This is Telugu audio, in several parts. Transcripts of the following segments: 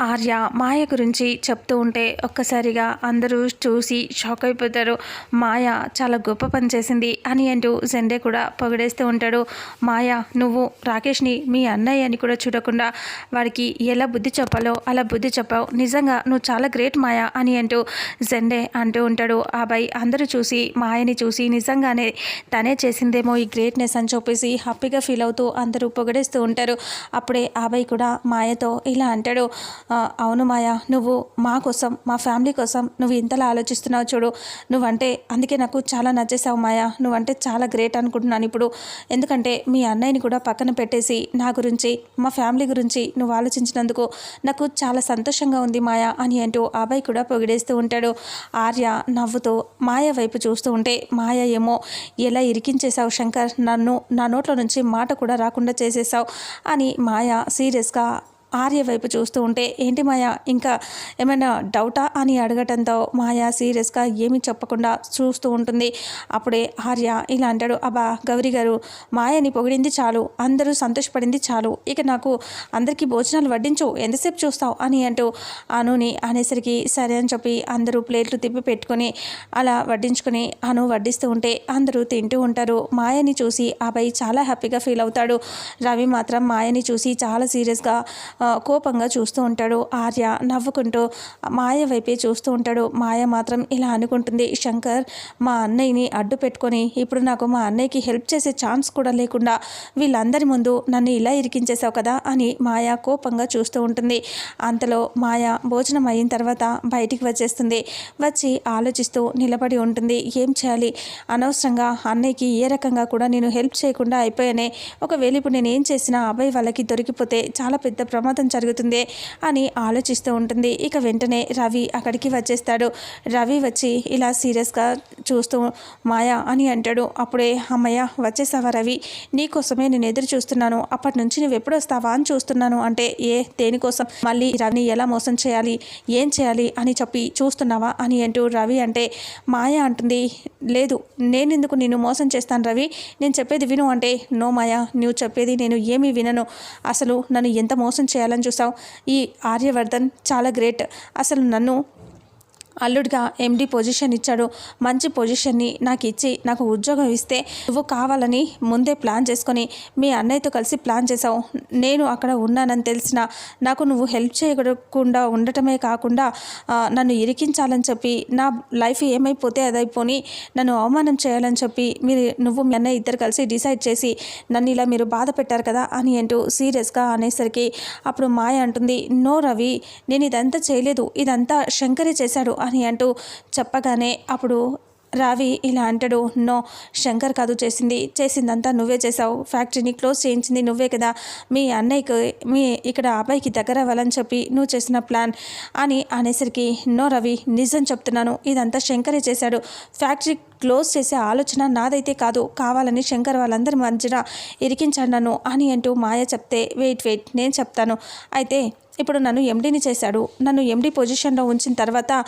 ఆర్య మాయ గురించి చెప్తూ ఉంటే ఒక్కసారిగా అందరూ చూసి షాక్ అయిపోతారు. మాయ చాలా గొప్ప పని చేసింది అని అంటూ జెండే కూడా పొగిడేస్తూ ఉంటాడు. మాయ నువ్వు రాకేష్ని మీ అన్నయ్య అని కూడా చూడకుండా వాడికి ఎలా బుద్ధి చెప్పాలో అలా బుద్ధి చెప్పావు. నిజంగా నువ్వు చాలా గ్రేట్ మాయ అని అంటూ జెండే అంటూ ఉంటాడు. అబ్బాయి అందరూ చూసి మాయని చూసి నిజంగానే తనే చేసిందేమో ఈ గ్రేట్నెస్ అని చెప్పేసి హ్యాపీగా ఫీల్ అవుతూ అందరూ పొగిడేస్తూ ఉంటారు. అప్పుడే అబ్బాయి కూడా మాయతో ఇలా అంటాడు. అవును మాయా నువ్వు మా కోసం మా ఫ్యామిలీ కోసం నువ్వు ఇంతలా ఆలోచిస్తున్నావు చూడు. నువ్వంటే అందుకే నాకు చాలా నచ్చేసావు మాయా. నువ్వంటే చాలా గ్రేట్ అనుకుంటున్నాను ఇప్పుడు. ఎందుకంటే మీ అన్నయ్యని కూడా పక్కన పెట్టేసి నా గురించి మా ఫ్యామిలీ గురించి నువ్వు ఆలోచించినందుకు నాకు చాలా సంతోషంగా ఉంది మాయా అని అంటూ అబ్బాయి కూడా పొగిడేస్తూ ఉంటాడు. ఆర్య నవ్వుతూ మాయ వైపు చూస్తూ ఉంటే మాయ ఏమో ఎలా ఇరికించేశావు శంకర్? నన్ను నా నోట్లో నుంచి మాట కూడా రాకుండా చేసేసావు అని మాయ సీరియస్గా ఆర్య వైపు చూస్తూ ఉంటే ఏంటి మాయా? ఇంకా ఏమైనా డౌటా? అని అడగటంతో మాయా సీరియస్గా ఏమీ చెప్పకుండా చూస్తూ ఉంటుంది. అప్పుడే ఆర్య ఇలా అంటాడు అబ్బా గౌరీ గారు మాయని పొగిడింది చాలు. అందరూ సంతోషపడింది చాలు. ఇక నాకు అందరికీ భోజనాలు వడ్డించు. ఎంతసేపు చూస్తావు? అని అంటూ అనుని అనేసరికి సరే అని చెప్పి అందరూ ప్లేట్లు తిప్పి పెట్టుకొని అలా వడ్డించుకొని అను వడ్డిస్తూ ఉంటే అందరూ తింటూ ఉంటారు. మాయని చూసి అబ్బాయి చాలా హ్యాపీగా ఫీల్ అవుతాడు. రవి మాత్రం మాయని చూసి చాలా సీరియస్గా కోపంగా చూస్తూ ఉంటాడు. ఆర్య నవ్వుకుంటూ మాయ వైపే చూస్తూ ఉంటాడు. మాయ మాత్రం ఇలా అనుకుంటుంది. శంకర్ మా అన్నయ్యని అడ్డు పెట్టుకొని ఇప్పుడు నాకు మా అన్నయ్యకి హెల్ప్ చేసే ఛాన్స్ కూడా లేకుండా వీళ్ళందరి ముందు నన్ను ఇలా ఇరికించేశావు కదా అని మాయ కోపంగా చూస్తూ ఉంటుంది. అంతలో మాయ భోజనం అయిన తర్వాత బయటికి వచ్చేస్తుంది. వచ్చి ఆలోచిస్తూ నిలబడి ఉంటుంది. ఏం చేయాలి? అనవసరంగా అన్నయ్యకి ఏ రకంగా కూడా నేను హెల్ప్ చేయకుండా అయిపోయానే. ఒకవేళ ఇప్పుడు నేను ఏం చేసినా అబ్బాయి వాళ్ళకి దొరికిపోతే చాలా పెద్ద ప్రమాదం ప్రమాదం జరుగుతుంది అని ఆలోచిస్తూ ఉంటుంది. ఇక వెంటనే రవి అక్కడికి వచ్చేస్తాడు. రవి వచ్చి ఇలా సీరియస్గా చూస్తూ మాయా అని అంటాడు. అప్పుడే అమ్మయ్య వచ్చేసావా రవి? నీకోసమే నేను ఎదురు చూస్తున్నాను. అప్పటి నుంచి నువ్వు ఎప్పుడు వస్తావా అని చూస్తున్నాను. అంటే ఏ దేనికోసం మళ్ళీ రవిని ఎలా మోసం చేయాలి? ఏం చేయాలి? అని చెప్పి చూస్తున్నావా? అని అంటూ రవి అంటే మాయ అంటుంది. లేదు నేను ఎందుకు నేను మోసం చేస్తాను రవి? నేను చెప్పేది విను. అంటే నో మాయా నువ్వు చెప్పేది నేను ఏమీ వినను. అసలు నన్ను ఎంత మోసం చేయాలని చూసావు ఈ ఆర్యవర్ధన్ చాలా గ్రేట్. అసలు నన్ను అల్లుడిగా ఎండి పొజిషన్ ఇచ్చాడు. మంచి పొజిషన్ని నాకు ఇచ్చి నాకు ఉద్యోగం ఇస్తే నువ్వు కావాలని ముందే ప్లాన్ చేసుకొని మీ అన్నయ్యతో కలిసి ప్లాన్ చేసావు నేను అక్కడ ఉన్నానని తెలిసిన నాకు నువ్వు హెల్ప్ చేయకుండా ఉండటమే కాకుండా నన్ను ఇరికించాలని చెప్పి నా లైఫ్ ఏమైపోతే అదైపోని నన్ను అవమానం చేయాలని చెప్పి మీరు నువ్వు మీ అన్నయ్య ఇద్దరు కలిసి డిసైడ్ చేసి నన్ను ఇలా మీరు బాధ పెట్టారు కదా అని అంటూ సీరియస్గా అనేసరికి అప్పుడు మాయ అంటుంది నో రవి నేను ఇదంతా చేయలేదు. ఇదంతా శంకరే చేశాడు అని అంటూ చెప్పగానే అప్పుడు రావి ఇలా అంటాడు నో శంకర్ కాదు చేసింది. చేసిందంతా నువ్వే చేసావు ఫ్యాక్టరీని క్లోజ్ చేయించింది నువ్వే కదా. మీ అన్నయ్యకి మీ ఇక్కడ అబ్బాయికి దగ్గర అవ్వాలని చెప్పి నువ్వు చేసిన ప్లాన్ అని అనేసరికి నో రవి నిజం చెప్తున్నాను. ఇదంతా శంకరే చేశాడు. ఫ్యాక్టరీ క్లోజ్ చేసే ఆలోచన నాదైతే కాదు. కావాలని శంకర్ వాళ్ళందరి మధ్యన ఇరికించాడు నన్ను అని అంటూ మాయ చెప్తే వెయిట్ వెయిట్ నేను చెప్తాను. అయితే ఇప్పుడు నన్ను ఎండీని చేశాడు. నన్ను ఎండీ పొజిషన్లో ఉంచిన తర్వాత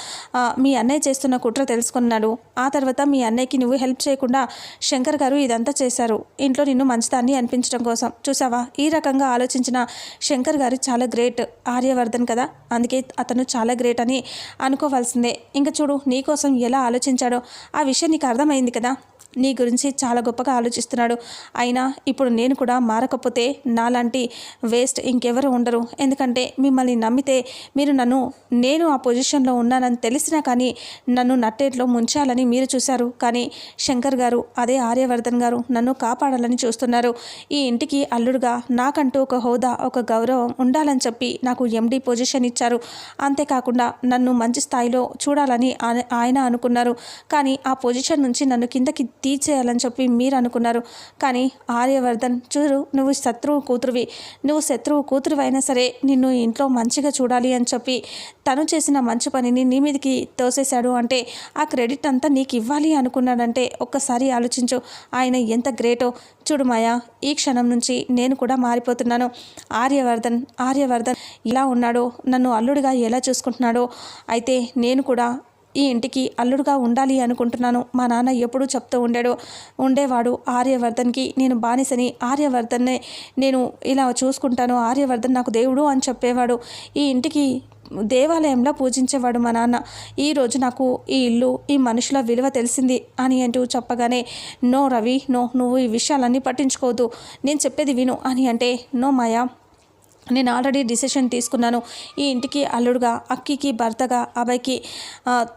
మీ అన్నయ్య చేస్తున్న కుట్ర తెలుసుకున్నాడు. ఆ తర్వాత మీ అన్నయ్యకి నువ్వు హెల్ప్ చేయకుండా శంకర్ గారు ఇదంతా చేశారు. ఇంట్లో నిన్ను మంచిదాన్ని అనిపించడం కోసం. చూసావా? ఈ రకంగా ఆలోచించిన శంకర్ గారు చాలా గ్రేట్ ఆర్యవర్ధన్ కదా? అందుకే అతను చాలా గ్రేట్ అని అనుకోవాల్సిందే. ఇంకా చూడు నీకోసం ఎలా ఆలోచించాడో ఆ విషయం నీకు అర్థమైంది కదా? నీ గురించి చాలా గొప్పగా ఆలోచిస్తున్నాడు. అయినా ఇప్పుడు నేను కూడా మారకపోతే నాలాంటి వేస్ట్ ఇంకెవరు ఉండరు. ఎందుకంటే మిమ్మల్ని నమ్మితే మీరు నన్ను నేను ఆ పొజిషన్లో ఉన్నానని తెలిసినా కానీ నన్ను నట్టేట్లో ముంచాలని మీరు చూశారు. కానీ శంకర్ గారు అదే ఆర్యవర్ధన్ గారు నన్ను కాపాడాలని చూస్తున్నారు. ఈ ఇంటికి అల్లుడుగా నాకంటూ ఒక హోదా ఒక గౌరవం ఉండాలని చెప్పి నాకు ఎండీ పొజిషన్ ఇచ్చారు. అంతేకాకుండా నన్ను మంచి స్థాయిలో చూడాలని ఆయన అనుకున్నారు. కానీ ఆ పొజిషన్ నుంచి నన్ను కిందకి తీర్చేయాలని చెప్పి మీరు అనుకున్నారు. కానీ ఆర్యవర్ధన్ చూడు నువ్వు శత్రువు కూతురువి. నువ్వు శత్రువు కూతురు అయినా సరే నిన్ను ఇంట్లో మంచిగా చూడాలి అని చెప్పి తను చేసిన మంచి పనిని నీ మీదకి తోసేశాడు అంటే ఆ క్రెడిట్ అంతా నీకు ఇవ్వాలి అనుకున్నాడంటే ఒక్కసారి ఆలోచించు ఆయన ఎంత గ్రేటో. చూడు మాయా ఈ క్షణం నుంచి నేను కూడా మారిపోతున్నాను. ఆర్యవర్ధన్ ఆర్యవర్ధన్ ఇలా ఉన్నాడో. నన్ను అల్లుడిగా ఎలా చూసుకుంటున్నాడో. అయితే నేను కూడా ఈ ఇంటికి అల్లుడుగా ఉండాలి అనుకుంటున్నాను. మా నాన్న ఎప్పుడూ చెప్తూ ఉండాడు. ఉండేవాడు ఆర్యవర్ధన్కి. నేను బానిసని ఆర్యవర్ధన్నే నేను ఇలా చూసుకుంటాను. ఆర్యవర్ధన్ నాకు దేవుడు అని చెప్పేవాడు. ఈ ఇంటికి దేవాలయంలో పూజించేవాడు మా నాన్న. ఈరోజు నాకు ఈ ఇల్లు ఈ మనుషుల విలువ తెలిసింది అని అంటూ చెప్పగానే నో రవి నో నువ్వు ఈ విషయాలన్నీ పట్టించుకోవద్దు. నేను చెప్పేది విను అని అంటే నో మాయా నేను ఆల్రెడీ డిసిషన్ తీసుకున్నాను. ఈ ఇంటికి అల్లుడుగా అక్కికి భర్తగా అబ్బాయికి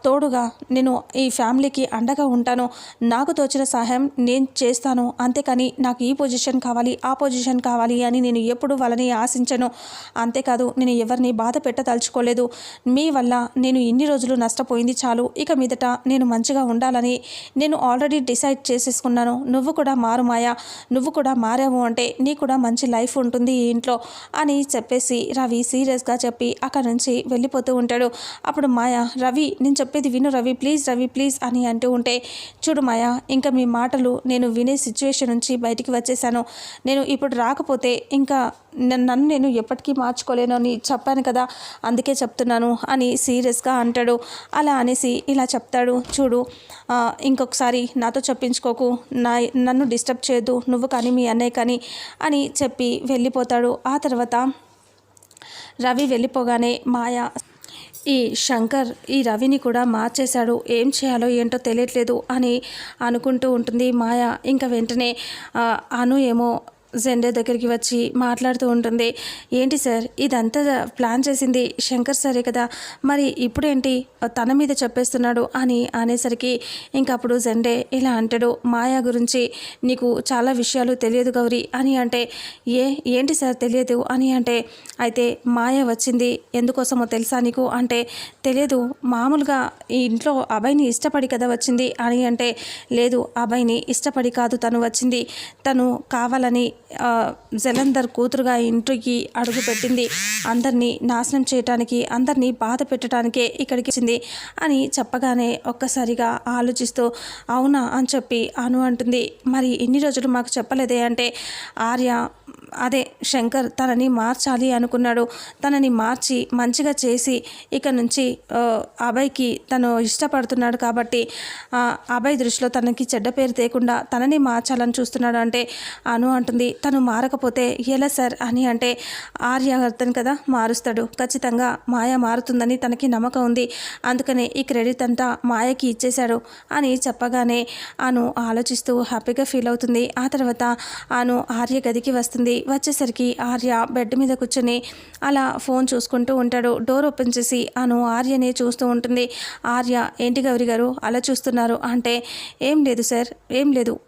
తోడుగా నేను ఈ ఫ్యామిలీకి అండగా ఉంటాను. నాకు తోచిన సహాయం నేను చేస్తాను. అంతేకాని నాకు ఈ పొజిషన్ కావాలి ఆ పొజిషన్ కావాలి అని నేను ఎప్పుడు వాళ్ళని ఆశించను. అంతేకాదు నేను ఎవరిని బాధ పెట్టదలుచుకోలేదు. మీ వల్ల నేను ఇన్ని రోజులు నష్టపోయింది చాలు. ఇక మీదట నేను మంచిగా ఉండాలని నేను ఆల్రెడీ డిసైడ్ చేసేసుకున్నాను. నువ్వు కూడా మారు మాయా నువ్వు కూడా మారావు అంటే నీకు కూడా మంచి లైఫ్ ఉంటుంది ఈ ఇంట్లో అని చెప్పేసి రవి సీరియస్గా చెప్పి అక్కడ నుంచి వెళ్ళిపోతూ ఉంటాడు. అప్పుడు మాయ రవి నేను చెప్పేది విను రవి ప్లీజ్ రవి ప్లీజ్ అని అంటూ ఉంటే చూడు మాయ ఇంకా మీ మాటలు నేను వినే సిచ్యువేషన్ నుంచి బయటికి వచ్చేసాను. నేను ఇప్పుడు రాకపోతే ఇంకా నన్ను నేను ఎప్పటికీ మార్చుకోలేను అని చెప్పాను కదా అందుకే చెప్తున్నాను అని సీరియస్గా అంటాడు. అలా అనేసి ఇలా చెప్తాడు. చూడు ఇంకొకసారి నాతో చెప్పించుకోకు నా నన్ను డిస్టర్బ్ చేయొద్దు నువ్వు కానీ మీ అన్నయ్య కానీ అని చెప్పి వెళ్ళిపోతాడు. ఆ తర్వాత రవి వెళ్ళిపోగానే మాయ ఈ శంకర్ ఈ రవిని కూడా మార్చేశాడు. ఏం చేయాలో ఏంటో తెలియట్లేదు అని అనుకుంటూ ఉంటుంది మాయ. ఇంకా వెంటనే అను ఏమో జెండే దగ్గరికి వచ్చి మాట్లాడుతూ ఉంటుంది. ఏంటి సార్? ఇదంతా ప్లాన్ చేసింది శంకర్ సరే కదా. మరి ఇప్పుడేంటి? తన మీద చెప్పేస్తున్నాడు అని అనేసరికి ఇంకప్పుడు జెండే ఇలా అంటాడు. మాయా గురించి నీకు చాలా విషయాలు తెలియదు గౌరీ అని అంటే ఏ ఏంటి సార్ తెలియదు అని అంటే అయితే మాయ వచ్చింది ఎందుకోసమో తెలుసా నీకు అంటే తెలియదు మామూలుగా ఈ ఇంట్లో అబ్బాయిని ఇష్టపడి కదా వచ్చింది అని అంటే లేదు అబ్బాయిని ఇష్టపడి కాదు తను వచ్చింది. తను కావాలని జలంధర్ కూతురుగా ఇంటికి అడుగు పెట్టింది అందరినీ నాశనం చేయటానికి అందరినీ బాధ పెట్టడానికే ఇక్కడికి వచ్చింది అని చెప్పగానే ఒక్కసారిగా ఆలోచిస్తూ అవునా అని చెప్పి అను అంటుంది. మరి ఎన్ని రోజులు మాకు చెప్పలేదే అంటే ఆర్య అదే శంకర్ తనని మార్చాలి అనుకున్నాడు. తనని మార్చి మంచిగా చేసి ఇక నుంచి అభయ్కి తను ఇష్టపడుతున్నాడు కాబట్టి ఆ, అభయ్ దృష్టిలో తనకి చెడ్డ పేరు తేకుండా తనని మార్చాలని చూస్తున్నాడు అంటే అను అంటుంది. తను మారకపోతే ఎలా సార్ అని అంటే ఆర్య అర్థం కదా మారుస్తాడు. ఖచ్చితంగా మాయ మారుతుందని తనకి నమ్మకం ఉంది. అందుకనే ఈ క్రెడిట్ అంతా మాయకి ఇచ్చేశాడు అని చెప్పగానే అను ఆలోచిస్తూ హ్యాపీగా ఫీల్ అవుతుంది. ఆ తర్వాత అను ఆర్య గదికి వస్తుంది. వచ్చేసరికి ఆర్య బెడ్ మీద కూర్చొని అలా ఫోన్ చూసుకుంటూ ఉంటాడు. డోర్ ఓపెన్ చేసి అను ఆర్యని చూస్తూ ఉంటుంది. ఆర్య ఏంటి గౌరి గారు? అలా చూస్తున్నారు. అంటే ఏం లేదు సార్ ఏం లేదు.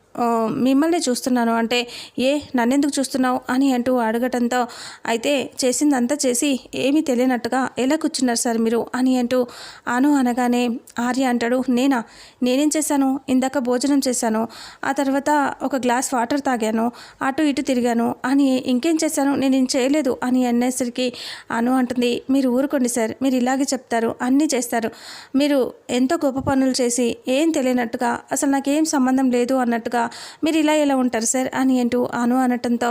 మిమ్మల్ని చూస్తున్నాను. అంటే ఏ నన్నెందుకు చూస్తున్నావు అని అంటూ అడగటంతో అయితే చేసిందంతా చేసి ఏమీ తెలియనట్టుగా ఎలా కూర్చున్నారు సార్ మీరు? అని అంటూ అను అనగానే ఆర్య అంటాడు నేనా? నేనేం చేశాను? ఇందాక భోజనం చేశాను. ఆ తర్వాత ఒక గ్లాస్ వాటర్ తాగాను. అటు ఇటు తిరిగాను. అని ఇంకేం చేశాను? నేను ఏం చేయలేదు అని అనేసరికి అను అంటుంది మీరు ఊరుకోండి సార్. మీరు ఇలాగే చెప్తారు. అన్నీ చేస్తారు. మీరు ఎంతో గొప్ప పనులు చేసి ఏం తెలియనట్టుగా అసలు నాకేం సంబంధం లేదు అన్నట్టుగా మీరు ఇలా ఎలా ఉంటారు సార్ అని అంటూ అను అనటంతో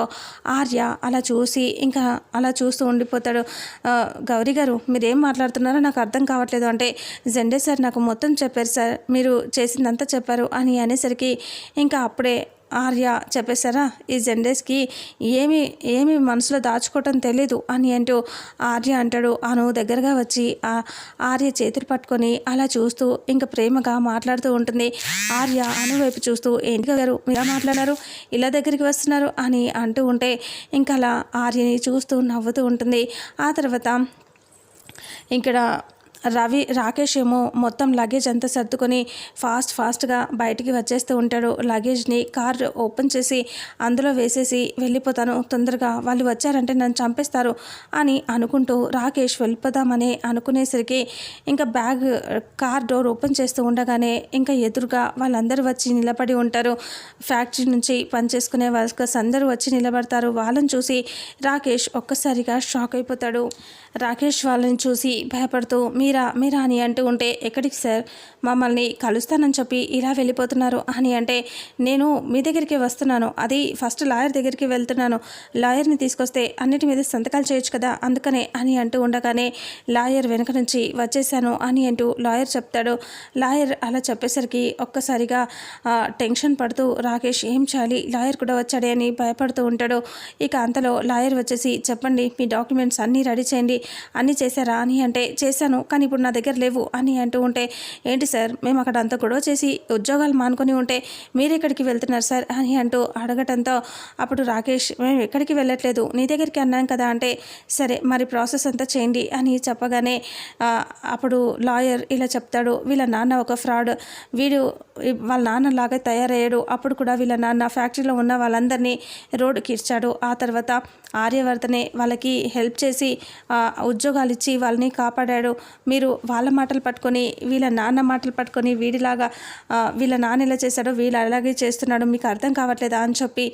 ఆర్య అలా చూసి ఇంకా అలా చూస్తూ ఉండిపోతాడు. గౌరీ గారు మీరు ఏం మాట్లాడుతున్నారో నాకు అర్థం కావట్లేదు. అంటే జెండే సార్ నాకు మొత్తం చెప్పారు సార్. మీరు చేసిందంతా చెప్పారు అని అనేసరికి ఇంకా అప్పుడే ఆర్య చెప్పేశారా ఈ జెండేస్కి ఏమి ఏమి మనసులో దాచుకోవటం తెలీదు అని అంటూ ఆర్య అంటాడు. అను దగ్గరగా వచ్చి ఆ ఆర్య చేతులు పట్టుకొని అలా చూస్తూ ఇంకా ప్రేమగా మాట్లాడుతూ ఉంటుంది. ఆర్య అను వైపు చూస్తూ ఏంటి గారు ఇలా మాట్లాడారు? ఇలా దగ్గరికి వస్తున్నారు? అని అంటూ ఉంటే ఇంకా అలా ఆర్యని చూస్తూ నవ్వుతూ ఉంటుంది. ఆ తర్వాత ఇక్కడ రవి రాకేష్ ఏమో మొత్తం లగేజ్ అంతా సర్దుకొని ఫాస్ట్ ఫాస్ట్గా బయటికి వచ్చేస్తూ ఉంటాడు. లగేజ్ని కార్ ఓపెన్ చేసి అందులో వేసేసి వెళ్ళిపోతాను. తొందరగా వాళ్ళు వచ్చారంటే నన్ను చంపేస్తారు అని అనుకుంటూ రాకేష్ వెళ్ళిపోదామని అనుకునేసరికి ఇంకా బ్యాగ్ కార్ డోర్ ఓపెన్ చేస్తూ ఉండగానే ఇంకా ఎదురుగా వాళ్ళందరూ వచ్చి నిలబడి ఉంటారు. ఫ్యాక్టరీ నుంచి పనిచేసుకునే వర్కర్స్ అందరూ వచ్చి నిలబడతారు. వాళ్ళని చూసి రాకేష్ ఒక్కసారిగా షాక్ అయిపోతాడు. రాకేష్ వాళ్ళని చూసి భయపడుతూ మీరు మీరా మీరా అని అంటూ ఉంటే ఎక్కడికి సార్? మమ్మల్ని కలుస్తానని చెప్పి ఇలా వెళ్ళిపోతున్నారు. అని అంటే నేను మీ దగ్గరికి వస్తున్నాను. అది ఫస్ట్ లాయర్ దగ్గరికి వెళ్తున్నాను. లాయర్ని తీసుకొస్తే అన్నిటి మీద సంతకాలు చేయొచ్చు కదా అందుకనే అని అంటూ ఉండగానే లాయర్ వెనక నుంచి వచ్చేసాను అని అంటూ లాయర్ చెప్తాడు. లాయర్ అలా చెప్పేసరికి ఒక్కసారిగా టెన్షన్ పడుతూ రాకేష్ ఏం చేయాలి? లాయర్ కూడా వచ్చాడే అని భయపడుతూ ఉంటాడు. ఇక అంతలో లాయర్ వచ్చేసి చెప్పండి మీ డాక్యుమెంట్స్ అన్నీ రెడీ చేయండి. అన్నీ చేశారా? అని అంటే చేశాను కానీ ఇప్పుడు నా దగ్గర లేవు అని అంటూ ఉంటే ఏంటి సార్ మేము అక్కడ అంతా గొడవ చేసి ఉద్యోగాలు మానుకొని ఉంటే మీరు ఎక్కడికి వెళ్తున్నారు సార్? అని అంటూ అడగటంతో అప్పుడు రాకేష్ మేము ఎక్కడికి వెళ్ళట్లేదు నీ దగ్గరికి అన్నాం కదా అంటే సరే మరి ప్రాసెస్ అంతా చేయండి అని చెప్పగానే అప్పుడు లాయర్ ఇలా చెప్తాడు వీళ్ళ నాన్న ఒక ఫ్రాడ్ వీడు వాళ్ళ నాన్న లాగా తయారయ్యాడు అప్పుడు కూడా వీళ్ళ నాన్న ఫ్యాక్టరీలో ఉన్న వాళ్ళందరినీ రోడ్డుకి ఇచ్చాడు ఆ తర్వాత ఆర్యవర్ధనే వాళ్ళకి హెల్ప్ చేసి ఉద్యోగాలు ఇచ్చి వాళ్ళని కాపాడాడు మీరు వాళ్ళ మాటలు పట్టుకొని వీళ్ళ నాన్న మాటలు పట్టుకొని వీడిలాగా వీళ్ళ నాన్న ఎలా చేశాడో వీళ్ళు అలాగే చేస్తున్నాడు మీకు అర్థం కావట్లేదా అని చెప్పి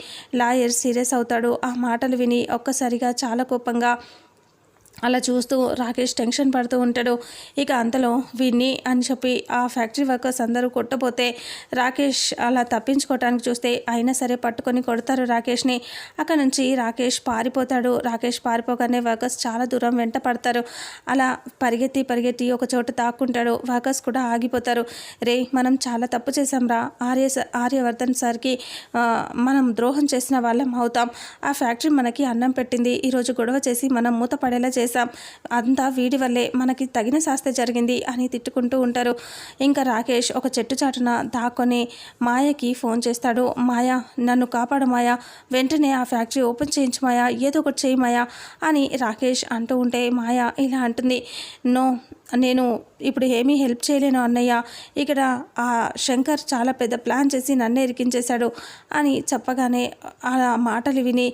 లాయర్ సీరియస్ అవుతాడు. ఆ మాటలు విని ఒక్కసారిగా చాలా కోపంగా అలా చూస్తూ రాకేష్ టెన్షన్ పడుతూ ఉంటాడు. ఇక అంతలో వీడిని అని చెప్పి ఆ ఫ్యాక్టరీ వర్కర్స్ అందరూ కొట్టపోతే రాకేష్ అలా తప్పించుకోవటానికి చూస్తే అయినా సరే పట్టుకొని కొడతారు రాకేష్ని. అక్కడ నుంచి రాకేష్ పారిపోతాడు. రాకేష్ పారిపోగానే వర్కర్స్ చాలా దూరం వెంట పడతారు. అలా పరిగెత్తి పరిగెత్తి ఒక చోట తాక్కుంటాడు వర్కర్స్ కూడా ఆగిపోతారు. రే మనం చాలా తప్పు చేసాం రా. ఆర్య స- ఆర్యవర్ధన్ సార్కి మనం ద్రోహం చేసిన వాళ్ళం అవుతాం. ఆ ఫ్యాక్టరీ మనకి అన్నం పెట్టింది. ఈరోజు గొడవ చేసి మనం మూత పడేలా చేసి అంతా వీడి వల్లే మనకి తగిన శాస్త్ర జరిగింది అని తిట్టుకుంటూ ఉంటారు. ఇంకా రాకేష్ ఒక చెట్టు చాటున దాక్కొని మాయకి ఫోన్ చేస్తాడు. మాయ నన్ను కాపాడు మాయా. వెంటనే ఆ ఫ్యాక్టరీ ఓపెన్ చేయించు మాయ. ఏదో ఒకటి చేయి మాయా అని రాకేష్ అంటూ ఉంటే మాయ ఇలా అంటుంది. నో నేను ఇప్పుడు ఏమీ హెల్ప్ చేయలేను అన్నయ్య. ఇక్కడ ఆ శంకర్ చాలా పెద్ద ప్లాన్ చేసి నన్నే ఇరికించేశాడు అని చెప్పగానే ఆ మాటలు విని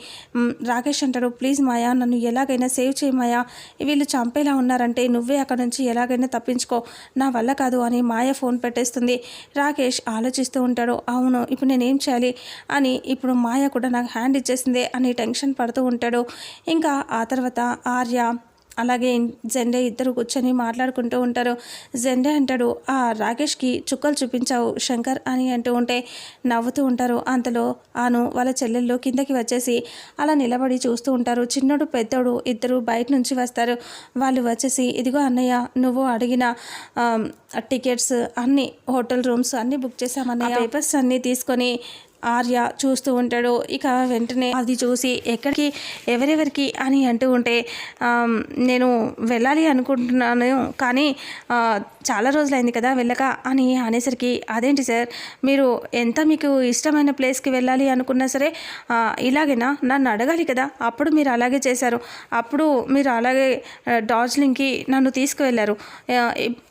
రాకేష్ అంటాడు ప్లీజ్ మాయా నన్ను ఎలాగైనా సేవ్ చేయి మాయా. వీళ్ళు చంపేలా ఉన్నారంటే నువ్వే అక్కడ నుంచి ఎలాగైనా తప్పించుకో. నా వల్ల కాదు అని మాయ ఫోన్ పెట్టేస్తుంది. రాకేష్ ఆలోచిస్తూ ఉంటాడు. అవును ఇప్పుడు నేనేం చేయాలి? అని ఇప్పుడు మాయ కూడా నాకు హ్యాండ్ ఇచ్చేసిందే అని టెన్షన్ పడుతూ ఉంటాడు. ఇంకా ఆ తర్వాత ఆర్య అలాగే జెండే ఇద్దరు కూర్చొని మాట్లాడుకుంటూ ఉంటారు. జెండే అంటాడు ఆ రాకేష్కి చుక్కలు చూపించావు శంకర్ అని అంటూ ఉంటే నవ్వుతూ ఉంటారు. అంతలో ఆను వాళ్ళ చెల్లెళ్ళు కిందకి వచ్చేసి అలా నిలబడి చూస్తూ ఉంటారు. చిన్నోడు పెద్దోడు ఇద్దరు బయట నుంచి వస్తారు. వాళ్ళు వచ్చేసి ఇదిగో అన్నయ్య నువ్వు అడిగిన టికెట్స్ అన్ని హోటల్ రూమ్స్ అన్నీ బుక్ చేశామన్నయ్య పేపర్స్ అన్నీ తీసుకొని ఆర్య చూస్తూ ఉంటాడు. ఇక వెంటనే అది చూసి ఎక్కడికి ఎవరెవరికి అని అంటూ ఉంటే నేను వెళ్ళాలి అనుకుంటున్నాను కానీ చాలా రోజులైంది కదా వెళ్ళక అని అనేసరికి అదేంటి సార్ మీరు ఎంత మీకు ఇష్టమైన ప్లేస్కి వెళ్ళాలి అనుకున్నా సరే ఇలాగేనా? నన్ను అడగాలి కదా అప్పుడు మీరు అలాగే చేశారు. అప్పుడు మీరు అలాగే డార్జిలింగ్కి నన్ను తీసుకువెళ్ళారు.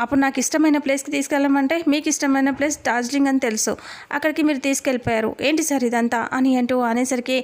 అప్పుడు నాకు ఇష్టమైన ప్లేస్కి తీసుకెళ్ళమంటే మీకు ఇష్టమైన ప్లేస్ డార్జిలింగ్ అని తెలుసు. అక్కడికి మీరు తీసుకెళ్ళిపోయారు. ఏంటి సార్ ఇదంతా అని అంటూ అనేసరికి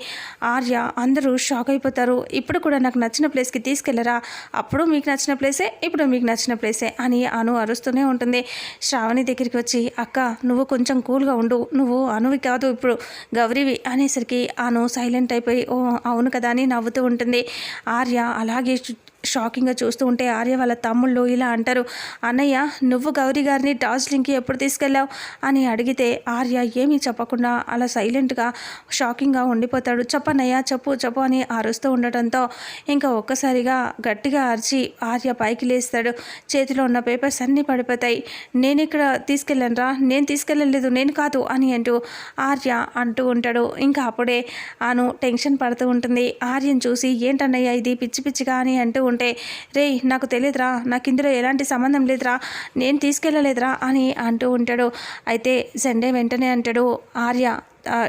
ఆర్య అందరూ షాక్ అయిపోతారు. ఇప్పుడు కూడా నాకు నచ్చిన ప్లేస్కి తీసుకెళ్ళరా అప్పుడు మీకు నచ్చిన ప్లేసే ఇప్పుడు మీకు నచ్చిన ప్లేసే అని అను అరుస్తూనే ఉంటుంది. శ్రావణి దగ్గరికి వచ్చి అక్క నువ్వు కొంచెం కూల్గా ఉండు. నువ్వు అనువి కాదు ఇప్పుడు. గౌరీవి అనేసరికి అను సైలెంట్ అయిపోయి ఓ అవును కదా అని నవ్వుతూ ఉంటుంది. ఆర్య అలాగే షాకింగ్గా చూస్తూ ఉంటే ఆర్య వాళ్ళ తమ్ముళ్ళు ఇలా అంటారు అన్నయ్య నువ్వు గౌరీ గారిని డార్జిలింగ్కి ఎప్పుడు తీసుకెళ్ళావు? అని అడిగితే ఆర్య ఏమీ చెప్పకుండా అలా సైలెంట్గా షాకింగ్గా ఉండిపోతాడు. చెప్పనయ్య చెప్పు చెప్పు అని అరుస్తూ ఉండటంతో ఇంకా ఒక్కసారిగా గట్టిగా అరిచి ఆర్య పైకి లేస్తాడు. చేతిలో ఉన్న పేపర్స్ అన్నీ పడిపోతాయి. నేను ఇక్కడ తీసుకెళ్ళానురా నేను తీసుకెళ్ళలేదు నేను కాదు అని అంటూ ఆర్య అంటూ ఉంటాడు. ఇంకా అప్పుడే ఆను టెన్షన్ పడుతూ ఉంటుంది. ఆర్యను చూసి ఏంటన్నయ్య ఇది? పిచ్చి పిచ్చిగా అని అంటూ ఉంటే రే నాకు తెలియదురా నాకు ఇందులో ఎలాంటి సంబంధం లేదురా నేను తీసుకెళ్ళలేదురా అని అంటూ ఉంటాడు. అయితే సండే వెంటనే అంటాడు ఆర్య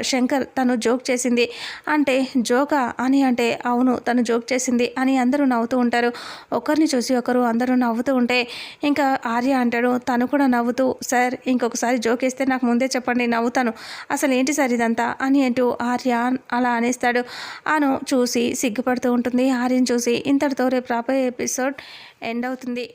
శంకర్ తను జోక్ చేసింది. అంటే జోకా? అని అంటే అవును తను జోక్ చేసింది అని అందరూ నవ్వుతూ ఉంటారు. ఒకరిని చూసి ఒకరు అందరూ నవ్వుతూ ఉంటే ఇంకా ఆర్య అంటాడు తను కూడా నవ్వుతూ సార్ ఇంకొకసారి జోక్ వేస్తే నాకు ముందే చెప్పండి నవ్వుతాను. అసలు ఏంటి సార్ ఇదంతా? అని అంటూ ఆర్య అలా అనేస్తాడు. అను చూసి సిగ్గుపడుతూ ఉంటుంది. ఆర్యను చూసి ఇంతటితో రేపు రాబోయే ఎపిసోడ్ ఎండ్ అవుతుంది.